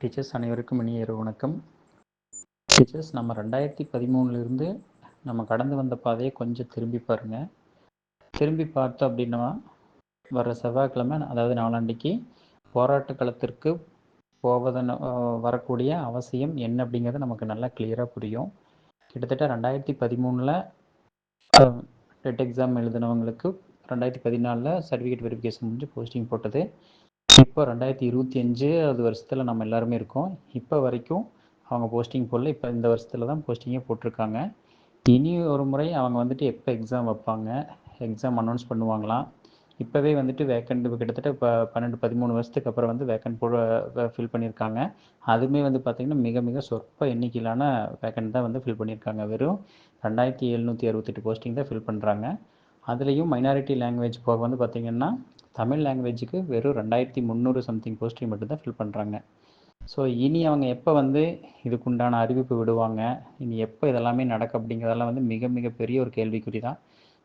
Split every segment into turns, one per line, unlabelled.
Teachers அனைவருக்கும் இனிய இரவு வணக்கம். டீச்சர்ஸ் நம்ம ரெண்டாயிரத்தி பதிமூணுலேருந்து நம்ம கடந்து வந்த பாதையை கொஞ்சம் திரும்பி பாருங்கள் திரும்பி பார்த்தோம் அப்படின்னா வர செவ்வாய்க்கிழமை அதாவது நாளாண்டிக்கு போராட்ட களத்திற்கு போவதன் வரக்கூடிய அவசியம் என்ன அப்படிங்கிறது நமக்கு நல்லா கிளியராக புரியும். கிட்டத்தட்ட ரெண்டாயிரத்தி பதிமூணில் டெட் எக்ஸாம் எழுதினவங்களுக்கு ரெண்டாயிரத்தி பதினாலில் சர்டிஃபிகேட் வெரிஃபிகேஷன் முடிஞ்சு போஸ்டிங் போட்டது. இப்போ ரெண்டாயிரத்தி இருபத்தி அஞ்சு அது வருஷத்தில் நம்ம எல்லாருமே இருக்கோம். இப்போ வரைக்கும் அவங்க போஸ்டிங் போடல. இப்போ இந்த வருஷத்தில் தான் போஸ்டிங்கே போட்டிருக்காங்க. இனி ஒரு முறை அவங்க வந்துட்டு எப்போ எக்ஸாம் வைப்பாங்க? எக்ஸாம் அனௌன்ஸ் பண்ணுவாங்களாம். இப்போவே வந்துட்டு வேக்கண்ட் கிட்டத்தட்ட இப்போ பன்னெண்டு பதிமூணு வருஷத்துக்கு அப்புறம் வந்து வேக்கண்ட் போட ஃபில் பண்ணியிருக்காங்க. அதுவுமே வந்து பார்த்திங்கன்னா மிக மிக சொற்ப எண்ணிக்கையிலான வேக்கண்ட் தான் வந்து ஃபில் பண்ணியிருக்காங்க. வெறும் ரெண்டாயிரத்தி எழுநூற்றி அறுபத்தெட்டு போஸ்டிங் தான் ஃபில் பண்ணுறாங்க அதுலேயும் மைனாரிட்டி லாங்குவேஜ் போக வந்து பார்த்திங்கன்னா தமிழ் லாங்குவேஜுக்கு வெறும் ரெண்டாயிரத்தி முந்நூறு சம்திங் போஸ்டிங் மட்டும் தான் ஃபில் பண்ணுறாங்க ஸோ இனி அவங்க எப்போ வந்து இதுக்குண்டான அறிவிப்பு விடுவாங்க? இனி எப்போ இதெல்லாமே நடக்கும் அப்படிங்கிறதெல்லாம் வந்து மிக மிக பெரிய ஒரு கேள்விக்குறி தான்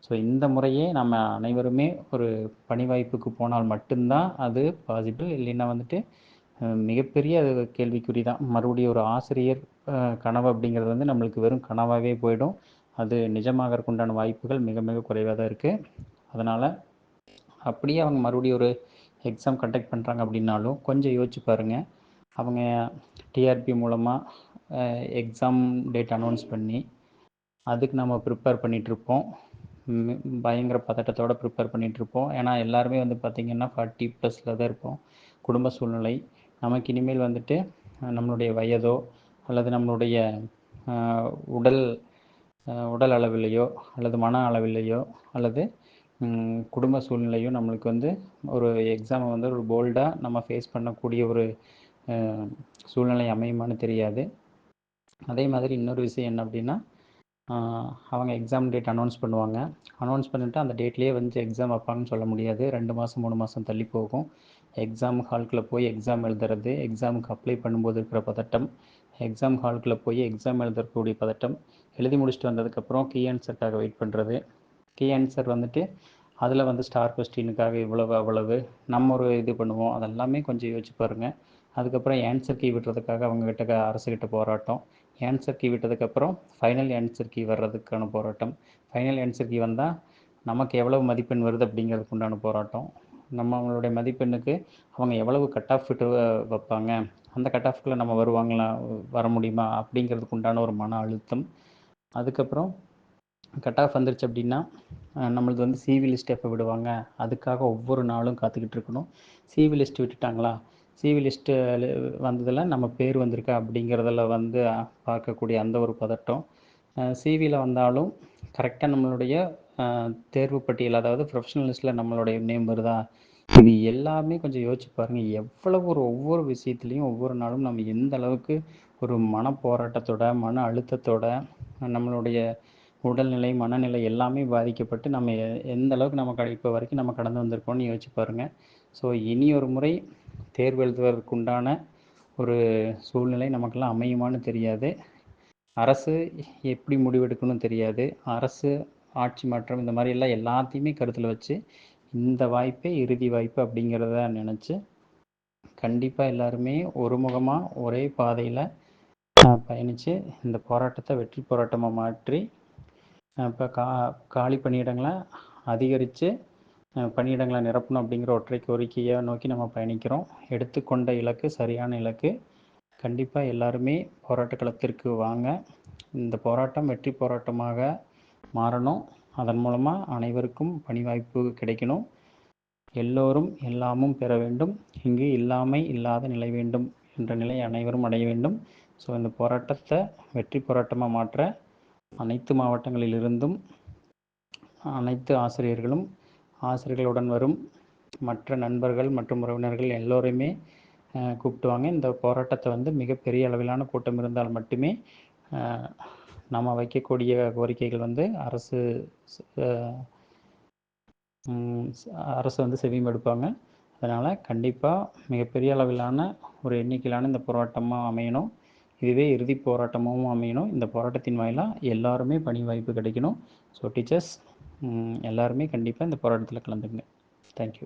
ஸோ இந்த முறையே நம்ம அனைவருமே ஒரு பணி வாய்ப்புக்கு போனால் மட்டும்தான் அது பாசிபிள் இல்லைன்னா வந்துட்டு மிகப்பெரிய அது கேள்விக்குறி தான் மறுபடியும் ஒரு ஆசிரியர் கனவு அப்படிங்கிறது வந்து நம்மளுக்கு வெறும் கனவாகவே போயிடும். அது நிஜமாகறக்குண்டான வாய்ப்புகள் மிக மிக குறைவாக தான் இருக்குது அதனால் அப்படியே அவங்க மறுபடியும் ஒரு எக்ஸாம் கண்டக்ட் பண்ணுறாங்க அப்படின்னாலும் கொஞ்சம் யோசிச்சு பாருங்கள் அவங்க டிஆர்பி மூலமாக எக்ஸாம் டேட் அனௌன்ஸ் பண்ணி அதுக்கு நம்ம ப்ரிப்பேர் பண்ணிகிட்ருப்போம் பயங்கர பதட்டத்தோட ப்ரிப்பேர் பண்ணிகிட்ருப்போம் ஏன்னா எல்லாருமே வந்து பார்த்திங்கன்னா ஃபார்ட்டி ப்ளஸில் தான் இருப்போம். குடும்ப சூழ்நிலை. நமக்கு இனிமேல் வந்துட்டு நம்மளுடைய வயதோ அல்லது நம்மளுடைய உடல் உடல் அளவிலேயோ அல்லது மன அளவிலேயோ அல்லது குடும்ப சூழ்நிலையும் நம்மளுக்கு வந்து ஒரு எக்ஸாமை வந்து ஒரு போல்டாக நம்ம ஃபேஸ் பண்ணக்கூடிய ஒரு சூழ்நிலை அமையுமான்னு தெரியாது. அதே மாதிரி இன்னொரு விஷயம் என்ன அப்படின்னா அவங்க எக்ஸாம் டேட் அனௌன்ஸ் பண்ணுவாங்க. அனௌன்ஸ் பண்ணிவிட்டு அந்த டேட்லேயே வந்து எக்ஸாம் வைப்பாங்கன்னு சொல்ல முடியாது. ரெண்டு மாதம் மூணு மாதம் தள்ளி போகும். எக்ஸாம் ஹால்குள்ளே போய் எக்ஸாம் எழுதுறது எக்ஸாமுக்கு அப்ளை பண்ணும்போது இருக்கிற பதட்டம் எக்ஸாம் ஹால்குள்ளே போய் எக்ஸாம் எழுதக்கூடிய பதட்டம் எழுதி முடிச்சுட்டு வந்ததுக்கப்புறம் கீ ஆன்சருக்காக வெயிட் பண்ணுறது கீ ஆன்சர் வந்துட்டு அதில் வந்து ஸ்டார் கொஸ்டினுக்காக இவ்வளவு அவ்வளவு நம்ம ஒரு இது பண்ணுவோம். அதெல்லாமே கொஞ்சம் யோசிச்சு பாருங்கள் அதுக்கப்புறம் ஆன்சர் கீ விட்டுறதுக்காக அவங்கக்கிட்ட அரசுக்கிட்ட போராட்டம் ஆன்சர் கீ விட்டதுக்கப்புறம் ஃபைனல் ஆன்சர் கீ வர்றதுக்கான போராட்டம். ஃபைனல் ஆன்சர் கீ வந்தால் நமக்கு எவ்வளவு மதிப்பெண் வருது அப்படிங்கிறதுக்கு உண்டான போராட்டம். நம்மளுடைய மதிப்பெண்ணுக்கு அவங்க எவ்வளவு கட் ஆஃப் விட்டு வைப்பாங்க? அந்த கட் ஆஃப்குள்ளே நம்ம வருவாங்களா? வர முடியுமா? அப்படிங்கிறதுக்கு உண்டான ஒரு மன அழுத்தம். அதுக்கப்புறம் கட் ஆஃப் வந்துருச்சு அப்படின்னா அஹ், நம்மளது வந்து சிவி லிஸ்ட் எப்போ விடுவாங்க? அதுக்காக ஒவ்வொரு நாளும் காத்துக்கிட்டு இருக்கணும். சிவி லிஸ்ட் விட்டுட்டாங்களா? சிவி லிஸ்ட்டு வந்ததில் நம்ம பேர் வந்திருக்கா? அப்படிங்கிறதில் வந்து பார்க்கக்கூடிய அந்த ஒரு பதட்டம். சிவியில் வந்தாலும் கரெக்டாக நம்மளுடைய தேர்வு பட்டியல் அதாவது ப்ரொஃபஷனல் லிஸ்ட்டில் நம்மளுடைய நேம் வருதா? இது எல்லாமே கொஞ்சம் யோசிச்சு பாருங்கள் எவ்வளவு ஒரு ஒவ்வொரு விஷயத்துலையும் ஒவ்வொரு நாளும் நம்ம எந்த அளவுக்கு ஒரு மன போராட்டத்தோட மன அழுத்தத்தோட நம்மளுடைய உடல்நிலை மனநிலை எல்லாமே பாதிக்கப்பட்டு நம்ம எ- எந்த அளவுக்கு நம்ம கட இப்போ வரைக்கும் நம்ம கடந்து வந்திருக்கோம்னு யோசிச்சு பாருங்கள் ஸோ இனி ஒரு முறை தேர்வு எழுதுவதற்கு உண்டான ஒரு சூழ்நிலை நமக்கெல்லாம் அமையுமான்னு தெரியாது. அரசு எப்படி முடிவெடுக்கணும் தெரியாது. அரசு ஆட்சி மாற்றம் இந்த மாதிரி எல்லாம் எல்லாத்தையுமே கருத்தில் வச்சு இந்த வாய்ப்பே இறுதி வாய்ப்பு அப்படிங்கிறத நினச்சி கண்டிப்பாக எல்லாருமே ஒருமுகமாக ஒரே பாதையில் பயணித்து இந்த போராட்டத்தை வெற்றி போராட்டமாக மாற்றி இப்போ கா காலி பணியிடங்களை அதிகரித்து பணியிடங்களை நிரப்பணும் அப்படிங்கிற ஒற்றை கோரிக்கையை நோக்கி நம்ம பயணிக்கிறோம். எடுத்துக்கொண்ட இலக்கு சரியான இலக்கு. கண்டிப்பாக எல்லாருமே போராட்ட களத்திற்கு வாங்க. இந்த போராட்டம் வெற்றி போராட்டமாக மாறணும். அதன் மூலமாக அனைவருக்கும் பணி வாய்ப்பு கிடைக்கணும். எல்லோரும் எல்லாமும் பெற வேண்டும். இங்கு இல்லாமை இல்லாத நிலை வேண்டும் என்ற நிலை அனைவரும் அடைய வேண்டும். ஸோ இந்த போராட்டத்தை வெற்றி போராட்டமாக மாற்ற அனைத்து மாவட்டங்களிலிருந்தும் அனைத்து ஆசிரியர்களும் ஆசிரியர்களுடன் வரும் மற்ற நண்பர்கள் மற்றும் உறவினர்கள் எல்லோரையுமே கூப்பிட்டுவாங்க கூப்பிட்டு வாங்க. இந்த போராட்டத்தை வந்து மிகப்பெரிய அளவிலான கூட்டம் இருந்தால் மட்டுமே நம்ம வைக்கக்கூடிய கோரிக்கைகள் வந்து அரசு அரசு வந்து செவிமடுப்பாங்க அதனால் கண்டிப்பாக மிகப்பெரிய அளவிலான ஒரு எண்ணிக்கையிலான இந்த போராட்டமாக அமையணும். இதுவே இறுதி போராட்டமாகவும் அமையணும். இந்த போராட்டத்தின் வாயிலாக எல்லாருமே பணி வாய்ப்பு கிடைக்கணும். ஸோ டீச்சர்ஸ் எல்லாருமே கண்டிப்பாக இந்த போராட்டத்தில் கலந்துங்க தேங்க்யூ